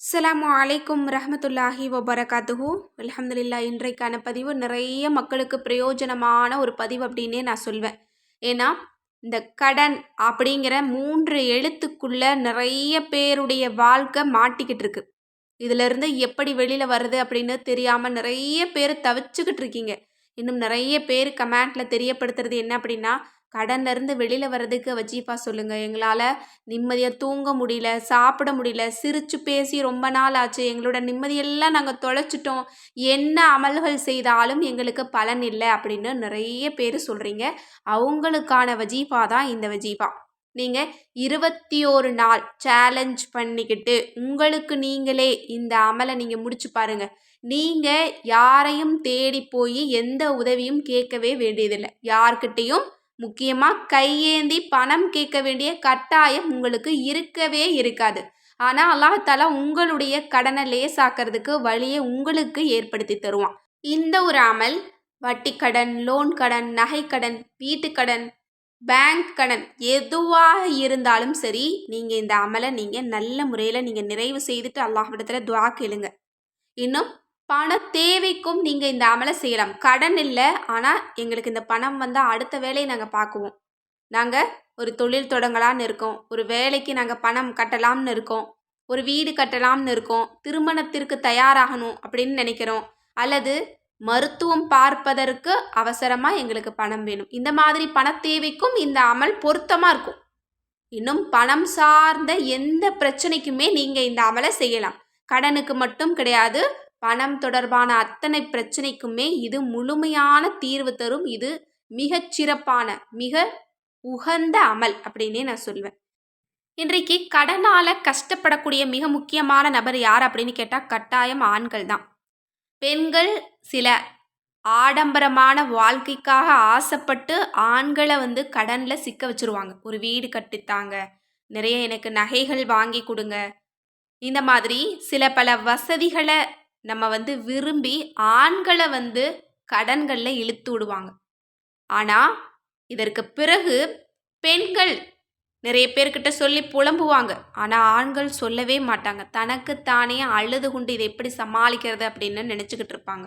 அஸ்ஸலாமு அலைக்கும் ரஹமத்துல்லாஹி வபரகாத்துஹூ. அலமதுல்லா இன்றைக்கான பதிவு நிறைய மக்களுக்கு பிரயோஜனமான ஒரு பதிவு அப்படின்னே நான் சொல்வேன். ஏன்னா இந்த கடன் அப்படிங்கிற மூன்று எழுத்துக்குள்ள நிறைய பேருடைய வாழ்க்கை மாட்டிக்கிட்டு இருக்கு. இதிலிருந்து எப்படி வெளியில் வருது அப்படின்னு தெரியாமல் நிறைய பேர் தவிச்சுக்கிட்டு இருக்கீங்க. இன்னும் நிறைய பேர் கமெண்ட்டில் தெரியப்படுத்துறது என்ன அப்படின்னா கடன்லேருந்து வெளியில் வர்றதுக்கு வஜீஃபா சொல்லுங்கள் எங்களால் நிம்மதியாக தூங்க முடியல சாப்பிட முடியல சிரித்து பேசி ரொம்ப நாள் ஆச்சு. எங்களோட நிம்மதியெல்லாம் நாங்கள் தொலைச்சிட்டோம். என்ன அமல்கள் செய்தாலும் எங்களுக்கு பலன் இல்லை அப்படின்னு நிறைய பேர் சொல்கிறீங்க அவங்களுக்கான வஜீஃபா தான் இந்த வஜீஃபா. நீங்கள் இருபத்தி ஒரு நாள் சேலஞ்ச் பண்ணிக்கிட்டு உங்களுக்கு நீங்களே இந்த அமலை நீங்கள் முடிச்சு பாருங்கள் நீங்கள் யாரையும் தேடி போய் எந்த உதவியும் கேட்கவே வேண்டியதில்லை. யார்கிட்டேயும் முக்கியமாக கையேந்தி பணம் கேட்க வேண்டிய கட்டாயம் உங்களுக்கு இருக்கவே இருக்காது. ஆனால் அல்லாஹாலா உங்களுடைய கடனை லேசாக்கிறதுக்கு வழியை உங்களுக்கு ஏற்படுத்தி தருவான். இந்த ஒரு அமல் வட்டி கடன் லோன் கடன் நகைக்கடன் வீட்டுக்கடன் பேங்க் கடன் எதுவாக இருந்தாலும் சரி நீங்கள் இந்த அமலை நீங்கள் நல்ல முறையில் நீங்கள் நிறைவு செய்துட்டு அல்லாஹ்விடத்தில் துவா கேளுங்க. இன்னும் பண தேவைக்கும் நீங்கள் இந்த அமலை செய்யலாம். கடன் இல்லை ஆனால் எங்களுக்கு இந்த பணம் வந்தால் அடுத்த வேலையை நாங்கள் பார்க்குவோம். நாங்கள் ஒரு தொழில் தொடங்கலாம்னு இருக்கோம். ஒரு வேலைக்கு நாங்கள் பணம் கட்டலாம்னு இருக்கோம். ஒரு வீடு கட்டலாம்னு இருக்கோம். திருமணத்திற்கு தயாராகணும் அப்படின்னு நினைக்கிறோம். அல்லது மருத்துவம் பார்ப்பதற்கு அவசரமாக எங்களுக்கு பணம் வேணும். இந்த மாதிரி பண தேவைக்கும் இந்த அமல் பொருத்தமாக இருக்கும். இன்னும் பணம் சார்ந்த எந்த பிரச்சனைக்குமே நீங்கள் இந்த அமலை செய்யலாம். கடனுக்கு மட்டும் கிடையாது பணம் தொடர்பான அத்தனை பிரச்சனைக்குமே இது முழுமையான தீர்வு தரும். இது மிகச் சிறப்பான மிக உகந்த அமல் அப்படின்னே நான் சொல்வேன். இன்றைக்கு கடனால் கஷ்டப்படக்கூடிய மிக முக்கியமான நபர் யார் அப்படின்னு கேட்டால் கட்டாயம் ஆண்கள் தான். பெண்கள் சில ஆடம்பரமான வாழ்க்கைக்காக ஆசைப்பட்டு ஆண்களை வந்து கடனில் சிக்க வச்சுருவாங்க. ஒரு வீடு கட்டித்தாங்க நிறைய எனக்கு நகைகள் வாங்கி கொடுங்க. இந்த மாதிரி சில பல வசதிகளை நம்ம வந்து விரும்பி ஆண்களை வந்து கடன்களில் இழுத்து விடுவாங்க. ஆனால் இதற்கு பிறகு பெண்கள் நிறைய பேர்கிட்ட சொல்லி புலம்புவாங்க. ஆனால் ஆண்கள் சொல்லவே மாட்டாங்க. தனக்குத்தானே அழுது கொண்டு இதை எப்படி சமாளிக்கிறது அப்படின்னு நினச்சிக்கிட்டு இருப்பாங்க.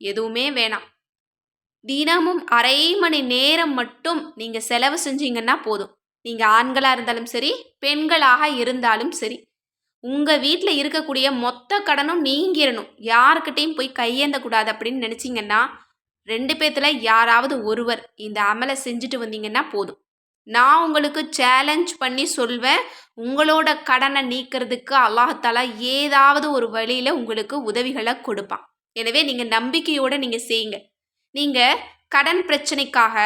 எதுவுமே வேணாம். தினமும் அரை மணி நேரம் மட்டும் நீங்கள் செலவு செஞ்சீங்கன்னா போதும். நீங்கள் ஆண்களாக இருந்தாலும் சரி பெண்களாக இருந்தாலும் சரி. உங்கள் வீட்டில் இருக்கக்கூடிய மொத்த கடனும் நீங்கிடணும் யாருக்கிட்டையும் போய் கையேந்தக்கூடாது அப்படின்னு நினச்சிங்கன்னா ரெண்டு பேர்த்தில் யாராவது ஒருவர் இந்த அமலை செஞ்சுட்டு வந்தீங்கன்னா போதும். நான் உங்களுக்கு சேலஞ்ச் பண்ணி சொல்வேன். உங்களோட கடனை நீக்கிறதுக்கு அல்லாஹாலா ஏதாவது ஒரு வழியில் உங்களுக்கு உதவிகளை கொடுப்பான். எனவே நீங்கள் நம்பிக்கையோடு நீங்கள் செய்யுங்க. நீங்கள் கடன் பிரச்சனைக்காக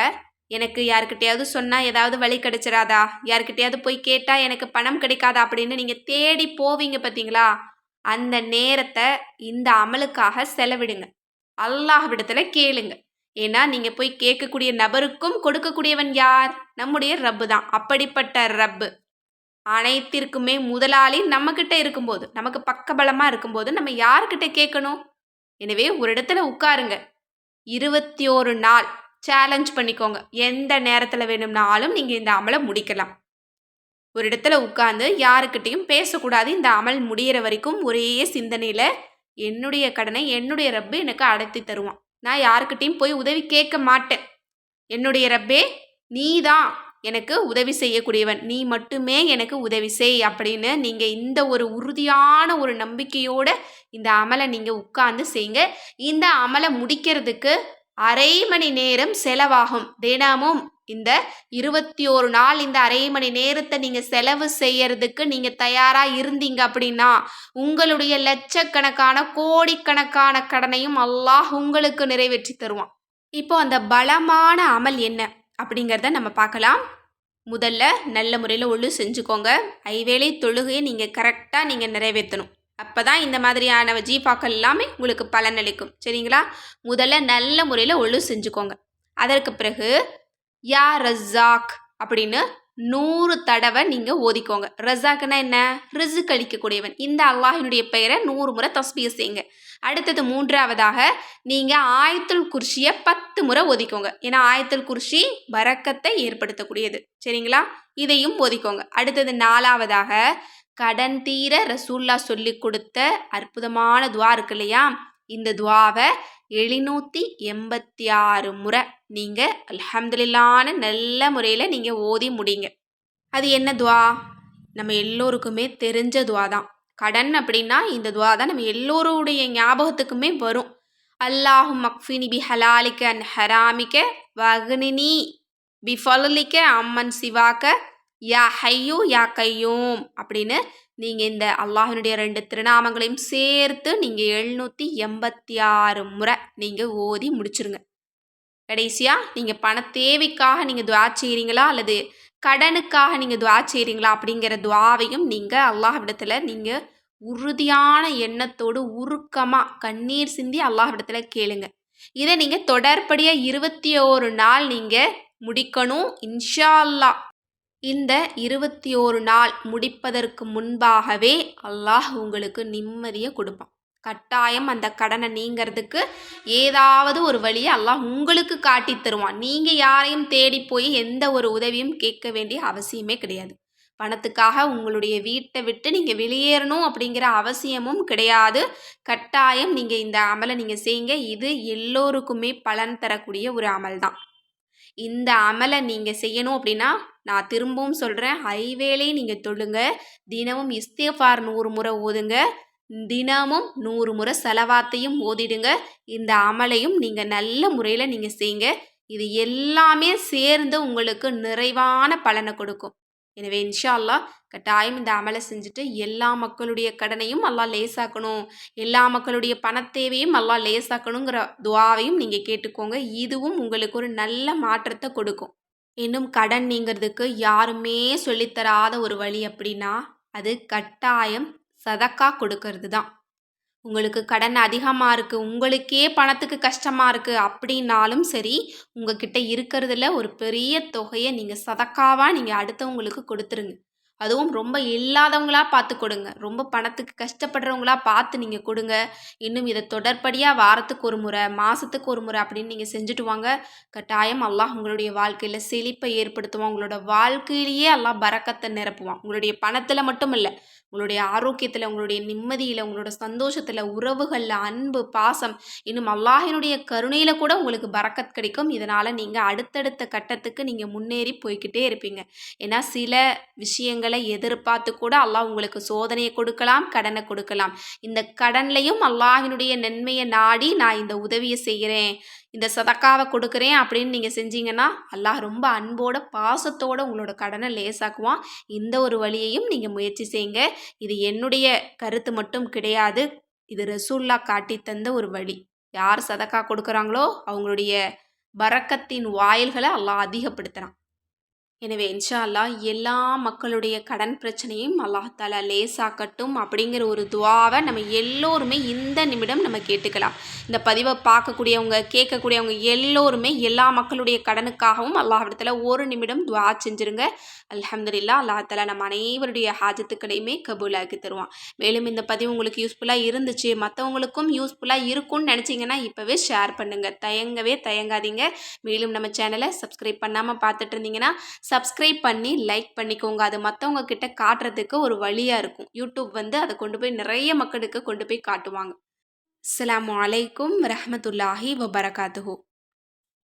எனக்கு யாருக்கிட்டையாவது சொன்னால் ஏதாவது வழி கிடைச்சிடாதா யாருக்கிட்டையாவது போய் கேட்டால் எனக்கு பணம் கிடைக்காதா? அப்படின்னு நீங்கள் தேடி போவீங்க பார்த்தீங்களா அந்த நேரத்தை இந்த அமலுக்காக செலவிடுங்க. அல்லாஹ்விடத்தில் கேளுங்க. ஏன்னா நீங்கள் போய் கேட்கக்கூடிய நபருக்கும் கொடுக்கக்கூடியவன் யார்? நம்முடைய ரப்பு தான். அப்படிப்பட்ட ரப்பு. அனைத்திற்குமே முதலாளி நம்மக்கிட்ட இருக்கும்போது நமக்கு பக்கபலமாக இருக்கும்போது நம்ம யார்கிட்ட கேட்கணும்? எனவே ஒரு இடத்துல உட்காருங்க. இருபத்தி ஒரு நாள். சேலஞ்ச் பண்ணிக்கோங்க. எந்த நேரத்தில் வேணும்னாலும் நீங்கள் இந்த அமலை முடிக்கலாம். ஒரு இடத்துல உட்காந்து யாருக்கிட்டையும் பேசக்கூடாது. இந்த அமல் முடிகிற வரைக்கும் ஒரே சிந்தனையில் என்னுடைய கடனை என்னுடைய ரப்பு எனக்கு அடைத்தி தருவான். நான் யாருக்கிட்டையும் போய் உதவி கேட்க மாட்டேன். என்னுடைய ரப்பே நீ தான் எனக்கு உதவி செய்யக்கூடியவன். நீ மட்டுமே எனக்கு உதவி செய் அப்படின்னு நீங்கள் இந்த ஒரு உறுதியான ஒரு நம்பிக்கையோடு இந்த அமலை நீங்கள் உட்கார்ந்து செய்யுங்க. இந்த அமலை முடிக்கிறதுக்கு அரை மணி நேரம் செலவாகும். தினமும் இந்த இருபத்தி ஒரு நாள் இந்த அரை மணி நேரத்தை நீங்கள் செலவு செய்யறதுக்கு நீங்கள் தயாராக இருந்தீங்க அப்படின்னா உங்களுடைய லட்சக்கணக்கான கோடிக்கணக்கான கடனையும் அல்லாஹ் உங்களுக்கு நிறைவேற்றி தருவான். இப்போ அந்த பலமான அமல் என்ன அப்படிங்கிறத நம்ம பார்க்கலாம். முதல்ல நல்ல முறையில் ஒழு செஞ்சுக்கோங்க. ஐவேளை தொழுகையை நீங்கள் கரெக்டாக நீங்கள் நிறைவேற்றணும். அப்போ தான் இந்த மாதிரியான ஜீஃபாக்கள் எல்லாமே உங்களுக்கு பலனளிக்கும் சரிங்களா? முதல்ல நல்ல முறையில் ஒழு செஞ்சுக்கோங்க. அதற்கு பிறகு யா ரஸாக் அப்படின்னு நூறு தடவை நீங்கள் ஓதிக்கோங்க. ரஸாக்குன்னா என்ன? ரிசு கழிக்கக்கூடியவன் இந்த அல்லாஹினுடைய பெயரை நூறு முறை தஸ்பிய செய்யுங்க. அடுத்தது மூன்றாவதாக நீங்கள் ஆயத்துல் குர்ஷியை பத்து முறை ஒதிக்கோங்க ஏன்னா ஆயத்துல் குர்ஷி வரக்கத்தை ஏற்படுத்தக்கூடியது. சரிங்களா? இதையும் ஒதிக்கோங்க அடுத்தது நாலாவதாக கடன் தீர ரசூல்லா சொல்லி கொடுத்த அற்புதமான துவா இருக்கு இல்லையா? இந்த துவாவை எழுநூற்றி எண்பத்தி ஆறு முறை நீங்கள் அல்ஹம்துலில்லான்னு நல்ல முறையில் நீங்கள் ஓதி முடிங்க. அது என்ன துவா? நம்ம எல்லோருக்குமே தெரிஞ்ச துவா தான். கடன் அப்படின்னா இந்த துவா தான் நம்ம எல்லோருடைய ஞாபகத்துக்குமே வரும். அல்லாஹு மக்ஃபினி பி ஹலாலிக்க அண்ட் ஹராமிக்க வகுனினி பி ஃபலுலிக்க அம்மன் சிவாக்க யா ஹையூ யா கையூம் அப்படின்னு நீங்கள் இந்த அல்லாஹினுடைய ரெண்டு திருநாமங்களையும் சேர்த்து நீங்கள் எழுநூற்றி எண்பத்தி ஆறு முறை நீங்கள் ஓதி முடிச்சிருங்க. கடைசியாக நீங்கள் பண தேவைக்காக நீங்கள் துவா செய்கிறீங்களா அல்லது கடனுக்காக நீங்கள் துவா செய்கிறீங்களா அப்படிங்கிற துவாவையும் நீங்கள் அல்லாஹ்விடத்தில் நீங்கள் உறுதியான எண்ணத்தோடு உருக்கமாக கண்ணீர் சிந்தி அல்லாஹ்விடத்தில் கேளுங்க. இதை நீங்கள் தொடர்படியாக இருபத்தி ஓரு நாள் நீங்கள் முடிக்கணும். இன்ஷா அல்லாஹ். இந்த இருபத்தி ஓரு நாள் முடிப்பதற்கு முன்பாகவே அல்லாஹ் உங்களுக்கு நிம்மதியை கொடுப்பான். கட்டாயம் அந்த கடனை நீங்கிறதுக்கு ஏதாவது ஒரு வழியை அல்லாஹ் உங்களுக்கு காட்டி தருவான். நீங்கள் யாரையும் தேடி போய் எந்த ஒரு உதவியும் கேட்க வேண்டிய அவசியமே கிடையாது. பணத்துக்காக உங்களுடைய வீட்டை விட்டு நீங்கள் வெளியேறணும் அப்படிங்கிற அவசியமும் கிடையாது. கட்டாயம் நீங்கள் இந்த அமலை நீங்கள் செய்யுங்க. இது எல்லோருக்குமே பலன் தரக்கூடிய ஒரு அமல் தான் இந்த அமலை நீங்கள் செய்யணும் அப்படின்னா நான் திரும்பவும் சொல்கிறேன் ஹைவேலே நீங்கள் தொழுங்க தினமும் இஸ்தேஃபார் நூறு முறை ஓதுங்க. தினமும் நூறு முறை செலவாத்தையும் ஓதிடுங்க. இந்த அமலையும் நீங்கள் நல்ல முறையில் நீங்கள் செய்யுங்க. இது எல்லாமே சேர்ந்து உங்களுக்கு நிறைவான பலனை கொடுக்கும். எனவே இன்ஷா அல்லா கட்டாயம் இந்த அமலை செஞ்சுட்டு எல்லா மக்களுடைய கடனையும் அல்லா லேசாக்கணும். எல்லா மக்களுடைய பணத்தேவையும் அல்லா லேசாக்கணுங்கிற துவாவையும் நீங்கள் கேட்டுக்கோங்க. இதுவும் உங்களுக்கு ஒரு நல்ல மாற்றத்தை கொடுக்கும். இன்னும் கடன் நீங்கிறதுக்கு யாருமே சொல்லித்தராத ஒரு வழி அப்படின்னா அது கட்டாயம் சதக்கா கொடுக்கறது தான். உங்களுக்கு கடன் அதிகமாக இருக்குது உங்களுக்கே பணத்துக்கு கஷ்டமாக இருக்குது அப்படின்னாலும் சரி உங்ககிட்ட இருக்கிறதுல ஒரு பெரிய தொகையை நீங்கள் சதக்காவாக நீங்கள் அடுத்தவங்களுக்கு கொடுத்துருங்க. அதுவும் ரொம்ப இல்லாதவங்களா பார்த்து கொடுங்க. ரொம்ப பணத்துக்கு கஷ்டப்படுறவங்களா பார்த்து நீங்கள் கொடுங்க. இன்னும் இதை தொடர்படியாக வாரத்துக்கு ஒரு முறை மாதத்துக்கு ஒரு முறை அப்படின்னு நீங்கள் செஞ்சுட்டு வாங்க. கட்டாயம் அல்லாஹ் உங்களுடைய வாழ்க்கையில் செழிப்பை ஏற்படுத்துவான். உங்களோட வாழ்க்கையிலேயே எல்லாம் பறக்கத்தை நிரப்புவான். உங்களுடைய பணத்தில் மட்டும் இல்லை உங்களுடைய ஆரோக்கியத்தில் உங்களுடைய நிம்மதியில் உங்களோட சந்தோஷத்தில் உறவுகளில் அன்பு பாசம் இன்னும் அல்லாஹினுடைய கருணையில் கூட உங்களுக்கு பறக்கத் கிடைக்கும். இதனால் நீங்கள் அடுத்தடுத்த கட்டத்துக்கு நீங்கள் முன்னேறி போய்கிட்டே இருப்பீங்க. ஏன்னா சில விஷயங்களை எதிர்பார்த்து கூட அல்லாஹ் உங்களுக்கு சோதனையை கொடுக்கலாம் கடனை கொடுக்கலாம். இந்த கடன்லையும் அல்லாஹினுடைய நன்மையை நாடி நான் இந்த உதவியை செய்கிறேன். இந்த சதக்காவை கொடுக்குறேன் அப்படின்னு நீங்கள் செஞ்சீங்கன்னா அல்லாஹ் ரொம்ப அன்போட பாசத்தோடு உங்களோட கடனை லேசாக்குவான். இந்த ஒரு வழியையும் நீங்கள் முயற்சி செய்யுங்க. இது என்னுடைய கருத்து மட்டும் கிடையாது. இது ரசூல்லா காட்டி தந்த ஒரு வழி. யார் சதக்கா கொடுக்குறாங்களோ அவங்களுடைய பறக்கத்தின் வாயில்களை அல்லாஹ் அதிகப்படுத்துகிறான் எனவே இன்ஷா எல்லா மக்களுடைய கடன் பிரச்சனையும் அல்லாஹாலா லேசாக்கட்டும் அப்படிங்கிற ஒரு துவாவை நம்ம எல்லோருமே இந்த நிமிடம் நம்ம கேட்டுக்கலாம். இந்த பதிவை பார்க்கக்கூடியவங்க கேட்கக்கூடியவங்க எல்லோருமே எல்லா மக்களுடைய கடனுக்காகவும் அல்லாஹிடத்தில் ஒரு நிமிடம் துவா செஞ்சுருங்க. அலமதுல்லா அல்லாஹாலா நம்ம அனைவருடைய ஹாஜத்துக்களையுமே கபூலாக்கி தருவான். மேலும் இந்த பதிவு உங்களுக்கு யூஸ்ஃபுல்லாக இருந்துச்சு மற்றவங்களுக்கும் யூஸ்ஃபுல்லாக இருக்கும்னு நினச்சிங்கன்னா இப்போவே ஷேர் பண்ணுங்கள் தயங்கவே தயங்காதீங்க. மேலும் நம்ம சேனலை சப்ஸ்கிரைப் பண்ணாமல் பார்த்துட்டு இருந்தீங்கன்னா சப்ஸ்கிரைப் பண்ணி லைக் பண்ணிக்கோங்க. அது மற்றவங்க கிட்ட காட்டுறதுக்கு ஒரு வழியாக இருக்கும். யூடியூப் வந்து அதை கொண்டு போய் நிறைய மக்களுக்கு கொண்டு போய் காட்டுவாங்க. அஸ்லாம் வலைக்கும் ரஹமத்துல்லாஹி வபரகாத்துஹூ.